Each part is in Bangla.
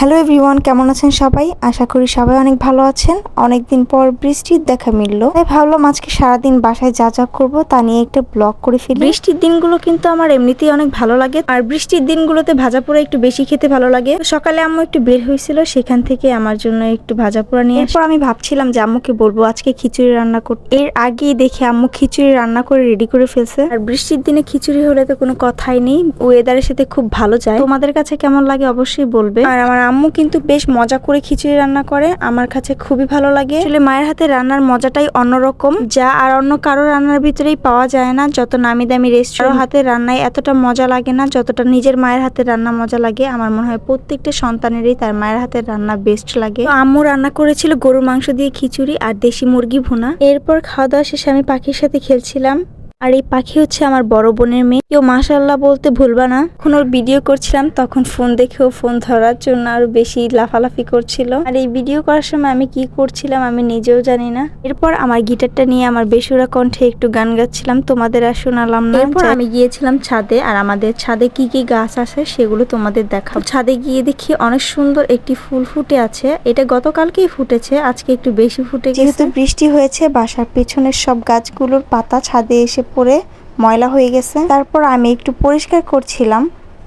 হ্যালো এভরিওয়ান কেমন আছেন সবাই? আশা করি সবাই অনেক ভালো আছেন। অনেকদিন পর বৃষ্টির দেখা মিললো। তাই ভাবলাম আজকে সারাদিন বাসায় যা যা করব তা নিয়ে একটা ব্লগ করে ফেলি। বৃষ্টির দিনগুলো কিন্তু আমার এমনিতেই অনেক ভালো লাগে। আর বৃষ্টির দিনগুলোতে ভাজা পোড়া একটু বেশি খেতে ভালো লাগে। সকালে আম্মু একটু বের হয়েছিল সেখান থেকে আমার জন্য একটু ভাজা পোড়া নিয়ে এরপর আমি ভাবছিলাম যে আম্মুকে বলব আজকে খিচুড়ি রান্না করতে। এর আগেই দেখে আম্মু খিচুড়ি রান্না করে রেডি করে ফেলছে। আর বৃষ্টির দিনে খিচুড়ি হলে তো কোনো কথাই নেই। ওয়েদারের সাথে খুব ভালো যায়। তোমাদের কাছে কেমন লাগে অবশ্যই বলবে। আর আমার আম্মু কিন্তু বেশ মজা করে খিচুড়ি রান্না করে আমার কাছে খুবই ভালো লাগে। আসলে মায়ের হাতে রান্নার মজাটাই অন্যরকম যা আর অন্য কারও রান্নার ভিতরেই পাওয়া যায় না যত নামি দামি রেস্টুরেন্ট হাতে রান্নায় এতটা মজা লাগে না যতটা নিজের মায়ের হাতে রান্না মজা লাগে আমার মনে হয় প্রত্যেকটা সন্তানেরই তার মায়ের হাতের রান্না বেস্ট লাগে। আম্মু রান্না করেছিল গরুর মাংস দিয়ে খিচুড়ি আর দেশি মুরগি ভুনা। এরপর খাওয়া দাওয়া শেষে আমি পাখির সাথে খেলছিলাম। আর এই পাখি হচ্ছে আমার বড় বোনের মেয়ে। কেউ মাশাল্লাহ বলতে ভুলবা না। যখন ওর ভিডিও করছিলাম তখন ফোন দেখেও ফোন ধরার জন্য আরও বেশি লাফালাফি করছিল। আর এই ভিডিও করার সময় আমি কি করছিলাম আমি নিজেও জানি না। এরপর আমার গিটারটা নিয়ে আমার বেসুরা কণ্ঠে একটু গান গাচ্ছিলাম। তোমাদের আর শোনালাম না। এরপর আমি গিয়েছিলাম ছাদে আর আমাদের ছাদে কি কি গাছ আছে সেগুলো তোমাদের দেখাবো। ছাদে গিয়ে দেখি অনেক সুন্দর একটি ফুল ফুটে আছে। এটা গতকালকেই ফুটেছে আজকে একটু বেশি ফুটে যেহেতু বৃষ্টি হয়েছে বাসার পেছনের সব গাছগুলোর পাতা ছাদে এসে পড়ে ময়লা হয়ে গেছে। তারপর আমি একটু পরিষ্কার করছিলাম।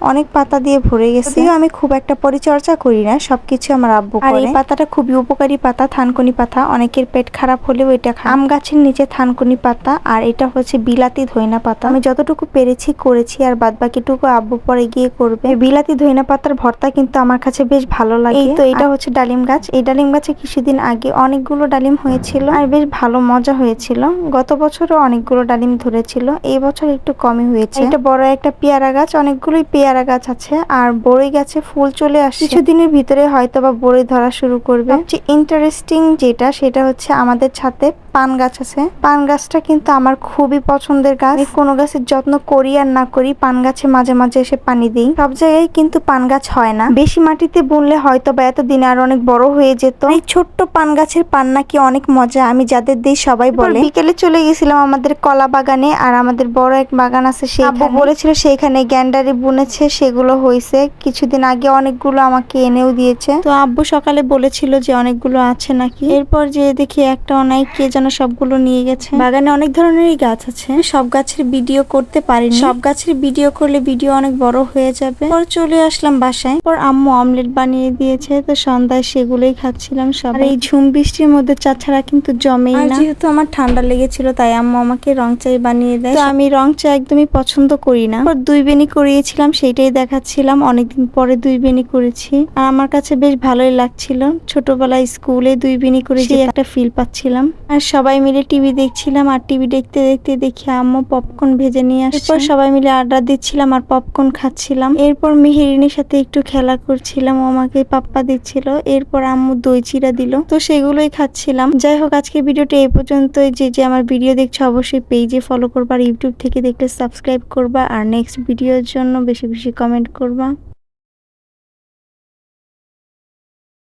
অনেক পাতা দিয়ে ভরে গেছে। আমি খুব একটা পরিচর্যা করি না সবকিছু আমার আব্বু করে এই পাতাটা খুবই উপকারী পাতা থানকুনি পাতা। অনেকের পেট খারাপ হলেও এটা। আম গাছের নিচে থানকুনি পাতা আর এটা হচ্ছে বিলাতি ধইনা পাতা। আমি যতটুকু পেরেছি করেছি আর বাদ বাকিটুকু আব্বু পরে গিয়ে করবে। বিলাতি ধইনা পাতার ভর্তা কিন্তু আমার কাছে বেশ ভালো লাগে। এই তো এটা হচ্ছে ডালিম গাছ। এই ডালিম গাছে কিছুদিন আগে অনেকগুলো ডালিম হয়েছিল। আর বেশ ভালো মজা হয়েছিল। গত বছরও অনেকগুলো ডালিম ধরেছিল। এই বছর একটু কমই হয়েছে। এটা বড় একটা পেয়ারা গাছ অনেকগুলোই পেয়ারা গাছ আছে আর বড়ই গাছে, ফুল চলে আসে কিছুদিনের ভিতরে হয়তো বা বড়ই ধরা শুরু করবে। ইন্টারেস্টিং যেটা, সেটা হচ্ছে আমাদের ছাদে পান গাছ আছে। পান গাছটা কিন্তু আমার খুবই পছন্দের গাছ। আমি কোনো গাছের যত্ন করি আর না করি পান গাছে মাঝে মাঝে এসে পানি দিই। সব জায়গায় কিন্তু পান গাছ হয় না। বেশি মাটিতে বুনলে হয়তো বা এতদিনে আর অনেক বড় হয়ে যেত। এই ছোট্ট পান গাছের পান নাকি অনেক মজা আমি যাদের দিই সবাই বলে। বিকেলে চলে গেছিলাম আমাদের কলা বাগানে আর আমাদের বড় এক বাগান আছে সেই বলেছিল সেইখানে গ্যান্ডারি বুনেছে সেগুলো হয়েছে কিছুদিন আগে অনেকগুলো আমাকে এনেও দিয়েছে। তো আব্বু সকালে বলেছিল যে অনেকগুলো আছে নাকি। এরপর যে দেখি একটা অনেক কে যেন সবগুলো নিয়ে গেছে। বাগানে অনেক ধরনেরই গাছ আছে। সব গাছের ভিডিও করতে পারিনি। সব গাছের ভিডিও করলে ভিডিও অনেক বড় হয়ে যাবে। পর চলে আসলাম বাসায়। পর আম্মু অমলেট বানিয়ে দিয়েছে তো সন্ধ্যায় সেগুলোই খাচ্ছিলাম সব এই ঝুম বৃষ্টির মধ্যে চা ছাড়া কিন্তু জমেই না। যেহেতু আমার ঠান্ডা লেগেছিল তাই আম্মু আমাকে রং চাই বানিয়ে দেয়। তো আমি রং চা একদমই পছন্দ করি না। পর দুই বেনি করিয়েছিলাম সেইটাই দেখাচ্ছিলাম। অনেকদিন পরে দুই বেনি করেছি। আর আমার কাছে বেশ ভালোই লাগছিল। ছোটবেলায় স্কুলে দুই বেনি করে সেই একটা ফিল পাচ্ছিলাম। আর সবাই মিলে টিভি দেখছিলাম আর টিভি দেখতে দেখতে দেখি আম্মু পপকর্ন ভেজে নিয়ে আসছে। এরপর সবাই মিলে আড্ডা দিচ্ছিলাম আর পপকর্ন খাচ্ছিলাম। এরপর মেহেরিনের সাথে একটু খেলা করছিলাম, ও আমাকে পাপ্পা দিচ্ছিল। এরপর আম্মু দই চিরা দিল। তো সেগুলোই খাচ্ছিলাম। যাই হোক, আজকে ভিডিওটা এই পর্যন্ত যে যে আমার ভিডিও দেখছ অবশ্যই পেজে ফলো করবা আর ইউটিউব থেকে দেখলে সাবস্ক্রাইব করবা। আর নেক্সট ভিডিওর জন্য বেশি বেশি কমেন্ট করবা।